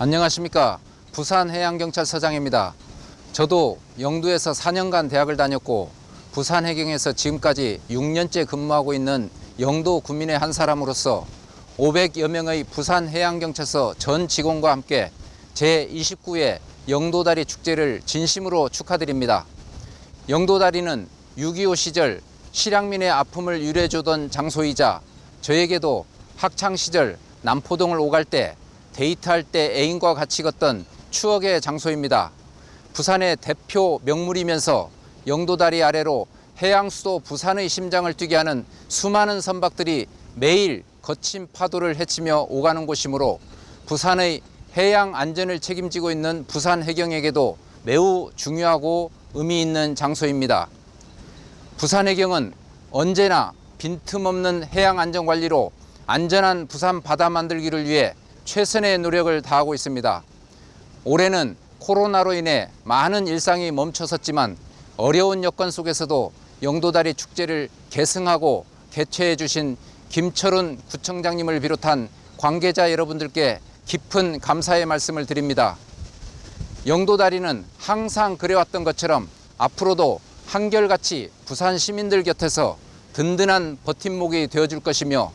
안녕하십니까. 부산해양경찰서장입니다. 저도 영도에서 4년간 대학을 다녔고 부산해경에서 지금까지 6년째 근무하고 있는 영도 군민의 한 사람으로서 500여 명의 부산해양경찰서 전 직원과 함께 제29회 영도다리 축제를 진심으로 축하드립니다. 영도다리는 6.25 시절 실향민의 아픔을 유래해주던 장소이자 저에게도 학창 시절 남포동을 오갈 때 데이트할 때 애인과 같이 걷던 추억의 장소입니다. 부산의 대표 명물이면서 영도다리 아래로 해양 수도 부산의 심장을 뛰게 하는 수많은 선박들이 매일 거친 파도를 헤치며 오가는 곳이므로 부산의 해양 안전을 책임지고 있는 부산 해경에게도 매우 중요하고 의미 있는 장소입니다. 부산 해경은 언제나 빈틈없는 해양 안전 관리로 안전한 부산 바다 만들기를 위해 최선의 노력을 다하고 있습니다. 올해는 코로나로 인해 많은 일상이 멈춰섰지만 어려운 여건 속에서도 영도다리 축제를 계승하고 개최해 주신 김철훈 구청장님을 비롯한 관계자 여러분들께 깊은 감사의 말씀을 드립니다. 영도다리는 항상 그래왔던 것처럼 앞으로도 한결같이 부산 시민들 곁에서 든든한 버팀목이 되어줄 것이며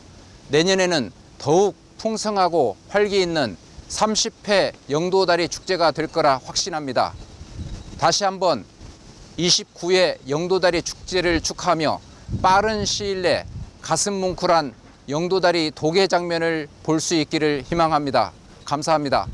내년에는 더욱 풍성하고 활기 있는 30회 영도다리 축제가 될 거라 확신합니다. 다시 한번 29회 영도다리 축제를 축하하며 빠른 시일 내 가슴 뭉클한 영도다리 도개 장면을 볼 수 있기를 희망합니다. 감사합니다.